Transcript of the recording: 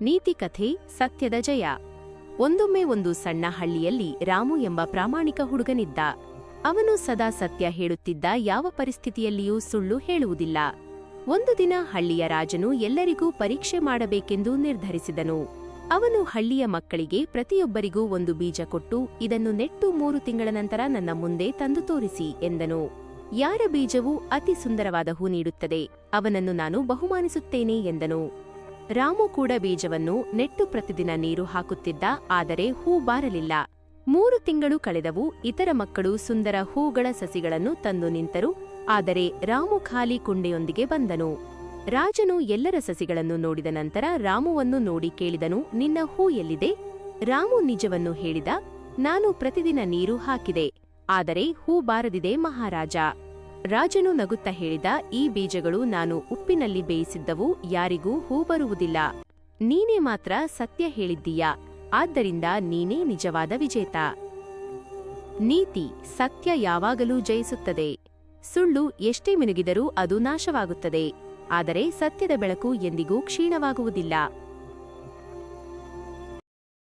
ನೀತಿಕಥೆ ಸತ್ಯದ ಜಯ. ಒಂದೊಮ್ಮೆ ಒಂದು ಸಣ್ಣ ಹಳ್ಳಿಯಲ್ಲಿ ರಾಮು ಎಂಬ ಪ್ರಾಮಾಣಿಕ ಹುಡುಗನಿದ್ದ. ಅವನು ಸದಾ ಸತ್ಯ ಹೇಳುತ್ತಿದ್ದ ಯಾವ ಪರಿಸ್ಥಿತಿಯಲ್ಲಿಯೂ ಸುಳ್ಳು ಹೇಳುವುದಿಲ್ಲ. ಒಂದು ದಿನ ಹಳ್ಳಿಯ ರಾಜನು ಎಲ್ಲರಿಗೂ ಪರೀಕ್ಷೆ ಮಾಡಬೇಕೆಂದು ನಿರ್ಧರಿಸಿದನು. ಅವನು ಹಳ್ಳಿಯ ಮಕ್ಕಳಿಗೆ ಪ್ರತಿಯೊಬ್ಬರಿಗೂ ಒಂದು ಬೀಜ ಕೊಟ್ಟು, ಇದನ್ನು ನೆಟ್ಟು ಮೂರು ತಿಂಗಳ ನಂತರ ನನ್ನ ಮುಂದೆ ತಂದು ತೋರಿಸಿ ಎಂದನು. ಯಾರ ಬೀಜವು ಅತಿ ಸುಂದರವಾದ ಹೂ ನೀಡುತ್ತದೆ, ಅವನನ್ನು ನಾನು ಬಹುಮಾನಿಸುತ್ತೇನೆ ಎಂದನು. ರಾಮು ಕೂಡ ಬೀಜವನ್ನು ನೆಟ್ಟು ಪ್ರತಿದಿನ ನೀರು ಹಾಕುತ್ತಿದ್ದ, ಆದರೆ ಹೂ ಬಾರಲಿಲ್ಲ. ಮೂರು ತಿಂಗಳು ಕಳೆದವು, ಇತರ ಮಕ್ಕಳು ಸುಂದರ ಹೂಗಳ ಸಸಿಗಳನ್ನು ತಂದು ನಿಂತರು, ಆದರೆ ರಾಮು ಖಾಲಿ ಕುಂಡೆಯೊಂದಿಗೆ ಬಂದನು. ರಾಜನು ಎಲ್ಲರ ಸಸಿಗಳನ್ನು ನೋಡಿದ ನಂತರ ರಾಮುವನ್ನು ನೋಡಿ ಕೇಳಿದನು, ನಿನ್ನ ಹೂ ಎಲ್ಲಿದೆ? ರಾಮು ನಿಜವನ್ನು ಹೇಳಿದ, ನಾನು ಪ್ರತಿದಿನ ನೀರು ಹಾಕಿದೆ, ಆದರೆ ಹೂ ಬಾರದಿದೆ ಮಹಾರಾಜ. ರಾಜನು ನಗುತ್ತಾ ಹೇಳಿದ, ಈ ಬೀಜಗಳು ನಾನು ಉಪ್ಪಿನಲ್ಲಿ ಬೇಯಿಸಿದ್ದವು, ಯಾರಿಗೂ ಹೂ ಬರುವುದಿಲ್ಲ ನೀನೇ ಮಾತ್ರ ಸತ್ಯ ಹೇಳಿದ್ದೀಯ? ಆದ್ದರಿಂದ ನೀನೇ ನಿಜವಾದ ವಿಜೇತ. ನೀತಿ ಸತ್ಯ ಯಾವಾಗಲೂ ಜಯಿಸುತ್ತದೆ. ಸುಳ್ಳು ಎಷ್ಟೇ ಮಿನುಗಿದರೂ ಅದು ನಾಶವಾಗುತ್ತದೆ. ಆದರೆ ಸತ್ಯದ ಬೆಳಕು ಎಂದಿಗೂ ಕ್ಷೀಣವಾಗುವುದಿಲ್ಲ.